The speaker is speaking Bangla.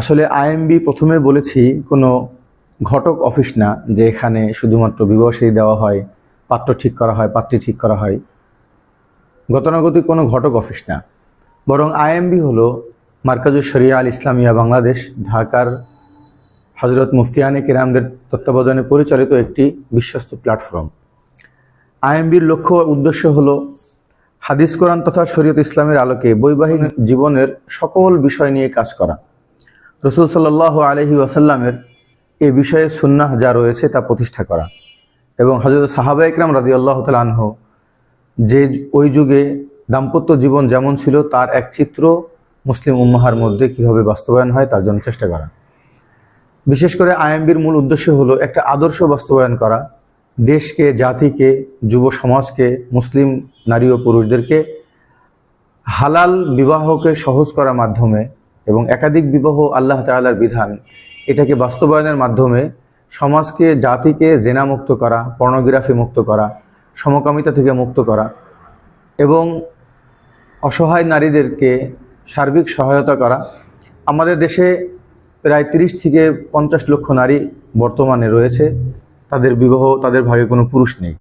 আসলে আইএমবি প্রথমে বলেছি, কোনো ঘটক অফিস না, যে এখানে শুধুমাত্র বিবাহী দেওয়া হয়, পাত্র ঠিক করা হয়, পাত্রী ঠিক করা হয়। গতানুগতিক কোনো ঘটক অফিস না। বরং আইএমবি হলো মার্কাজুল শরিয়া আল ইসলামিয়া বাংলাদেশ, ঢাকার হজরত মুফতিয়ানে কিরামদের তত্ত্বাবধানে পরিচালিত একটি বিশ্বস্ত প্ল্যাটফর্ম। আইএমবির লক্ষ্য উদ্দেশ্য হলো হাদিস কোরআন তথা শরীয়ত ইসলামের আলোকে বৈবাহিক জীবনের সকল বিষয় নিয়ে কাজ করা। রসুল সাল্লাহ আলহি ওয়াসাল্লামের এ বিষয়ে সুন্নাহ যা রয়েছে তা প্রতিষ্ঠা করা। এবং হজরত সাহাবা ইকরাম রাজি আল্লাহ তালাহ যে ওই যুগে দাম্পত্য জীবন যেমন ছিল, তার এক চিত্র মুসলিম উম্মাহার মধ্যে কীভাবে বাস্তবায়ন হয় তার জন্য চেষ্টা করা। বিশেষ করে আইএমবির মূল উদ্দেশ্য হলো একটা আদর্শ বাস্তবায়ন করা, দেশকে, জাতিকে, যুব সমাজকে, মুসলিম নারী ও পুরুষদেরকে হালাল বিবাহকে সহজ করার মাধ্যমে এবং একাধিক বিবাহ আল্লাহ তাআলার বিধান, এটাকে বাস্তবায়নের মাধ্যমে সমাজকে, জাতিকে জেনামুক্ত করা, পর্নোগ্রাফি মুক্ত করা, সমকামিতা থেকে মুক্ত করা এবং অসহায় নারীদেরকে সার্বিক সহায়তা করা। আমাদের দেশে প্রায় তিরিশ থেকে পঞ্চাশ লক্ষ নারী বর্তমানে রয়েছে। তাদের বিবাহ, তাদের ভাগে কোনো পুরুষ নেই।